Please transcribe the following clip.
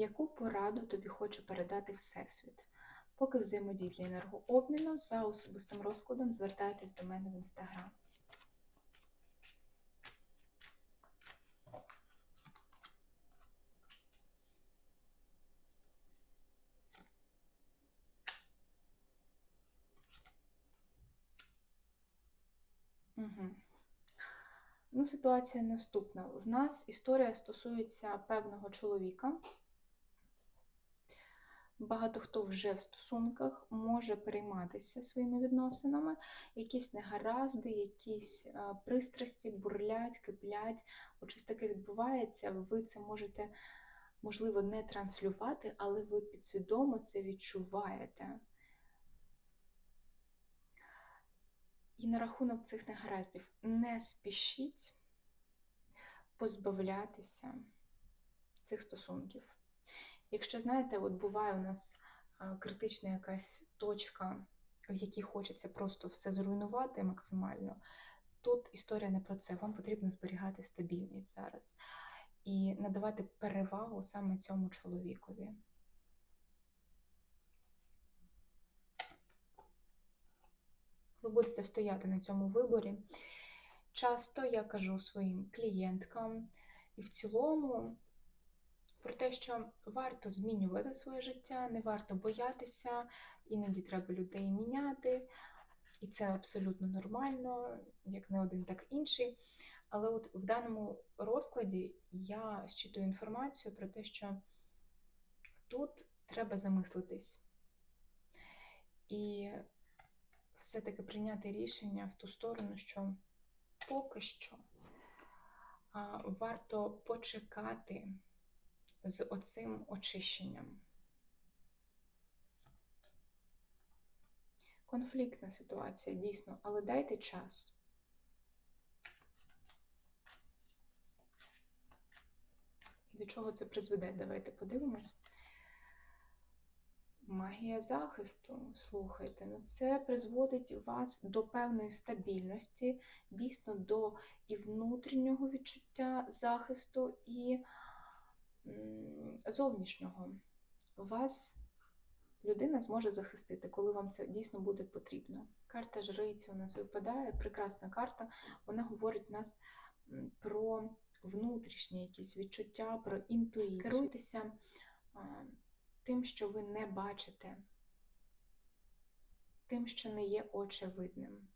Яку пораду тобі хоче передати Всесвіт? Поки взаємодій для енергообміну за особистим розкладом звертайтесь до мене в інстаграм. Угу. Ну, ситуація наступна. В нас історія стосується певного чоловіка. Багато хто вже в стосунках може перейматися своїми відносинами, якісь негаразди, якісь е, пристрасті, бурлять, киплять, от щось таке відбувається. Ви це можете, можливо, не транслювати, але ви підсвідомо це відчуваєте. І на рахунок цих негараздів не спішіть позбавлятися цих стосунків. Якщо знаєте, от буває у нас критична якась точка, в якій хочеться просто все зруйнувати максимально, тут історія не про це. Вам потрібно зберігати стабільність зараз і надавати перевагу саме цьому чоловікові. Ви будете стояти на цьому виборі. Часто я кажу своїм клієнткам і в цілому про те, що варто змінювати своє життя, не варто боятися, іноді треба людей міняти, і це абсолютно нормально, як не один, так інший. Але от в даному розкладі я щитую інформацію про те, що тут треба замислитись. І все-таки прийняти рішення в ту сторону, що поки що варто почекати з оцим очищенням. Конфліктна ситуація, дійсно, але дайте час. І до чого це призведе? Давайте подивимось. Магія захисту, слухайте, ну це призводить вас до певної стабільності, дійсно до і внутрішнього відчуття захисту, і зовнішнього. Вас людина зможе захистити, коли вам це дійсно буде потрібно. Карта жриця у нас випадає, прекрасна карта. Вона говорить нас про внутрішні якісь відчуття, про інтуїцію. Керуйтеся тим, що ви не бачите, тим, що не є очевидним.